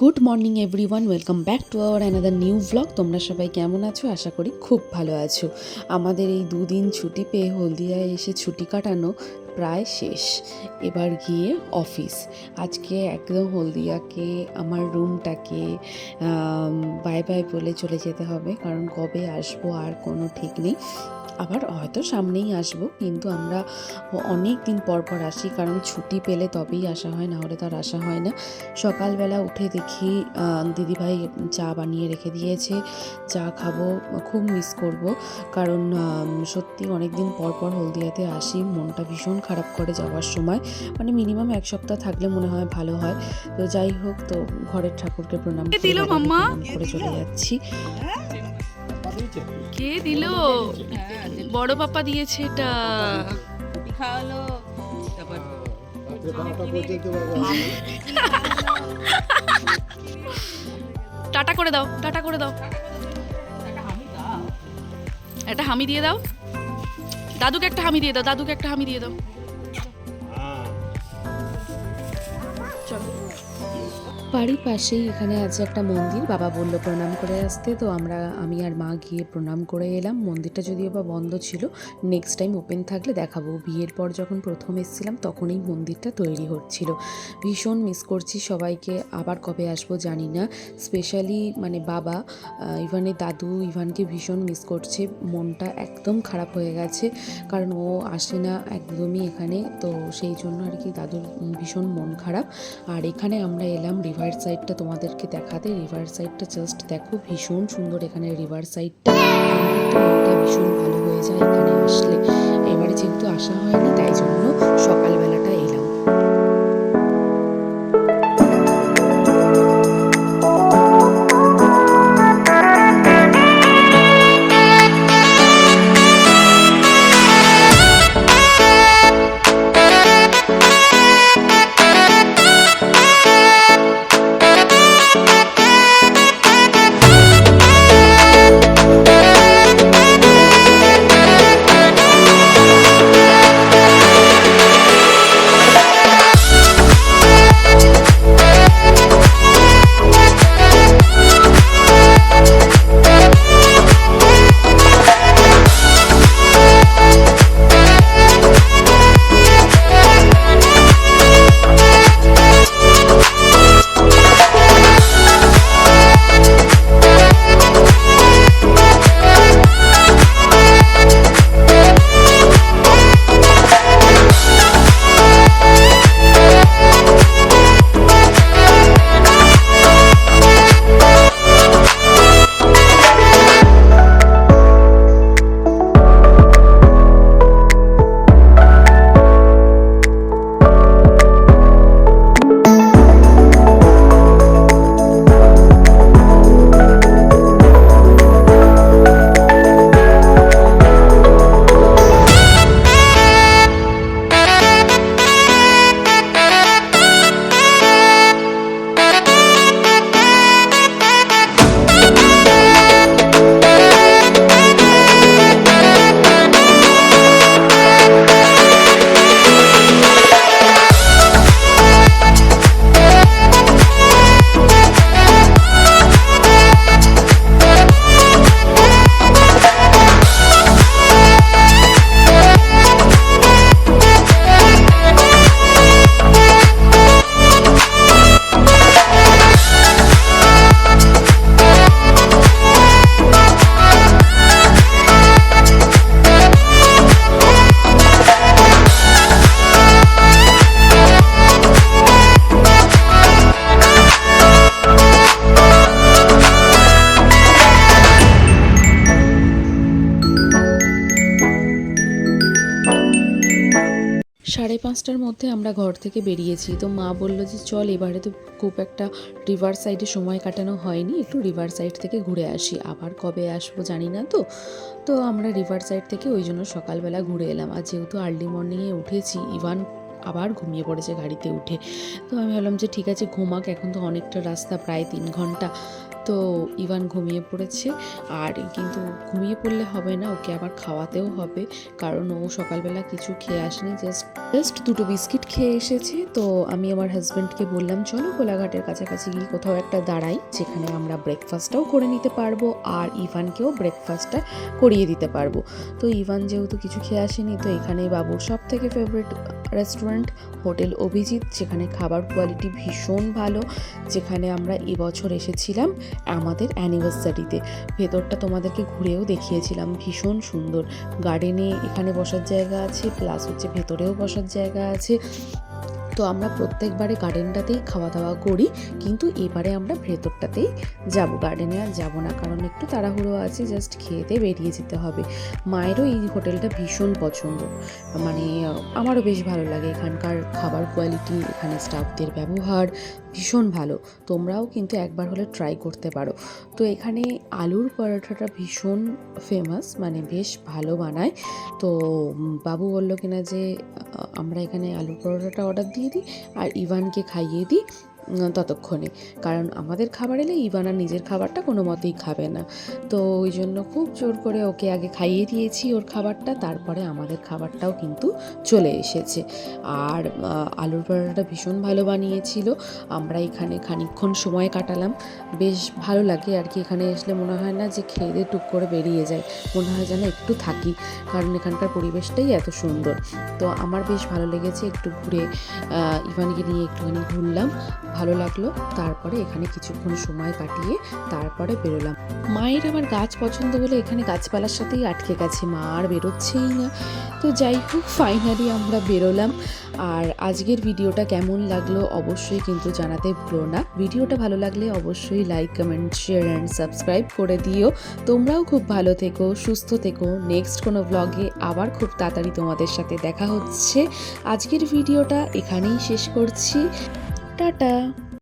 Good morning everyone welcome back to our another new blog তোমরা সবাই কেমন আছো? আশা করি খুব ভালো আছো। আমাদের এই দুদিন ছুটি পেয়ে হলদিয়ায় এসে ছুটি কাটানো প্রায় শেষ। এবার গিয়ে অফিস আজকে একদম হলদিয়াকে, আমার রুমটাকে বাই বাই বলে চলে যেতে হবে। কারণ কবে আসব আর কোনো ঠিক নেই। আবার হয়তো সামনেই আসব কিন্তু আমরা অনেক দিন পর পর আসি কারণ ছুটি পেলে তবেই আসা হয় না হলে তো আর আসা হয় না। সকালবেলা উঠে দেখি দিদিভাই চা বানিয়ে রেখে দিয়েছে চা খাব খুব মিস করব কারণ সত্যি অনেক দিন পর পর হলদিয়াতে আসি মনটা ভীষণ খারাপ করে যাওয়ার সময়। মানে মিনিমাম এক সপ্তাহ থাকলে মনে হয় ভালো হয়। তো যাই হোক তো ঘরের ঠাকুরকে? প্রণাম করে চলে যাচ্ছি। কে দিল? বড় পাপা দিয়েছে এটা। খাওয়ালো টাটা করে দাও টাটা করে দাও। একটা হামি দিয়ে দাও। দাদুকে একটা হামি দিয়ে দাও দাদুকে একটা হামি দিয়ে দাও। বাড়ির পাশেই এখানে আছে একটা মন্দির। বাবা বলল প্রণাম করে আসতে। তো আমরা, আমি আর মা গিয়ে প্রণাম করে এলাম। মন্দিরটা যদিও বা বন্ধ ছিল নেক্সট টাইম ওপেন থাকলে দেখাবো। বিয়ের পর যখন প্রথম এসেছিলাম, তখন এই মন্দিরটা তৈরি হচ্ছিল। ভীষণ মিস করছি সবাইকে। আবার কবে আসব জানি না। স্পেশালি মানে বাবা ইভানের দাদু ইভানকে ভীষণ মিস করছে। মনটা একদম খারাপ হয়ে গেছে, কারণ ও আসে না একদমই এখানে। তো সেই জন্য আর কি দাদুর ভীষণ মন খারাপ। আর এখানে আমরা এলাম রিভার সাইডটা তোমাদেরকে দেখাতে রিভার সাইডটা জাস্ট দেখো, ভীষণ সুন্দর এখানে রিভার সাইডটা ভীষণ ভালো হয়ে যায় এখানে আসলে। এবারে যেহেতু আসা হয়নি, তাই জন্য সকালবেলাটা এলাম। সাড়ে পাঁচটার মধ্যে আমরা ঘর থেকে বেরিয়েছি। তো মা বলল যে, চল এবারে তো খুব একটা রিভার সাইডে সময় কাটানো হয়নি। একটু রিভার সাইড থেকে ঘুরে আসি। আবার কবে আসব জানি না তো। তো আমরা রিভার সাইড থেকে ওই জন্য সকালবেলা ঘুরে এলাম। আর যেহেতু আর্লি মর্নিংয়ে উঠেছি, ইভান আবার ঘুমিয়ে পড়েছে গাড়িতে উঠে। তো আমি ভাবলাম যে, ঠিক আছে, ঘুমাক। এখন তো অনেকটা রাস্তা, প্রায় তিন ঘণ্টা। তো ইভান ঘুমিয়ে পড়েছে। আর কিন্তু ঘুমিয়ে পড়লে হবে না, ওকে আবার খাওয়াতেও হবে। কারণ ও সকালবেলা কিছু খেয়ে আসেনি জাস্ট জাস্ট দুটো বিস্কিট খেয়ে এসেছে। তো আমি আমার হাজব্যান্ডকে বললাম, চলো কোলাঘাটের কাছাকাছি গিয়ে কোথাও একটা দাঁড়াই, যেখানে আমরা ব্রেকফাস্টটাও করে নিতে পারব আর ইভানকেও ব্রেকফাস্টটা করিয়ে দিতে পারব। তো ইভান যেহেতু কিছু খেয়ে আসেনি, তো এখানে বাবুর সব থেকে ফেভারিট রেস্টুরেন্ট, হোটেল অভিজিৎ, যেখানে খাবার কোয়ালিটি ভীষণ ভালো, যেখানে আমরা এবছর এসেছিলাম আমাদের অ্যানিভার্সারিতে ভেতরটা তোমাদেরকে ঘুরেও দেখিয়েছিলাম, ভীষণ সুন্দর। গার্ডেনে এখানে বসার জায়গা আছে প্লাস হচ্ছে ভেতরেও বসার জায়গা আছে। তো আমরা প্রত্যেকবারে গার্ডেনটাতেই খাওয়া দাওয়া করি, কিন্তু এবারে আমরা ভেতরটাতেই যাব। গার্ডেনে আর যাব না, কারণ একটু তাড়াহুড়ো আছে জাস্ট খেতে বেরিয়ে যেতে হবে। মায়েরও এই হোটেলটা ভীষণ পছন্দ। মানে আমারও বেশ ভালো লাগে। এখানকার খাবার কোয়ালিটি এখানে স্টাফদের ব্যবহার ভীষণ ভালো। তোমরাও কিন্তু একবার হলে ট্রাই করতে পারো। তো এখানে আলুর পরোটাটা ভীষণ ফেমাস মানে বেশ ভালো বানায়। তো বাবু বলল কিনা যে আমরা এখানে আলু পরোটাটা অর্ডার দিয়ে দিই আর ইভানকে খাইয়ে দিই। ততক্ষণে। কারণ আমাদের খাবার এলে আর নিজের খাবারটা কোনো মতেই খাবে না। তো ওই জন্য খুব জোর করে ওকে আগে খাইয়ে দিয়েছি ওর খাবারটা, তারপরে আমাদের খাবারটাও কিন্তু চলে এসেছে। আর আলুর পরোটাটা ভীষণ ভালো বানিয়েছিল। আমরা এখানে খানিকক্ষণ সময় কাটালাম। বেশ ভালো লাগে আর কি। এখানে আসলে মনে হয় না যে খেয়ে দিয়ে টুক করে বেরিয়ে যায়। মনে হয় যেন একটু থাকি। কারণ এখানকার পরিবেশটাই এত সুন্দর। তো আমার বেশ ভালো লেগেছে একটু ঘুরে ইভানকে নিয়ে একটুখানি ঘুরলাম। ভালো লাগল। তারপরে এখানে কিছুক্ষণ সময় কাটিয়ে তারপরে বেরোলাম। মায়ের আমার গাছ পছন্দ বলে এখানে গাছপালার সাথেই আটকে গেছে। মা আর বেরোচ্ছেই না। তো যাই হোক ফাইনালি আমরা বেরোলাম। আর আজকের ভিডিওটা কেমন লাগল অবশ্যই কিন্তু জানাতে ভুলো না। ভিডিওটা ভালো লাগলে অবশ্যই like comment share and subscribe করে দিও। তোমরাও খুব ভালো থেকো, সুস্থ থেকো। নেক্সট কোনো ব্লগে আবার খুব তাড়াতাড়ি তোমাদের সাথে দেখা হচ্ছে। আজকের ভিডিওটা এখানেই শেষ করছি। টাটা।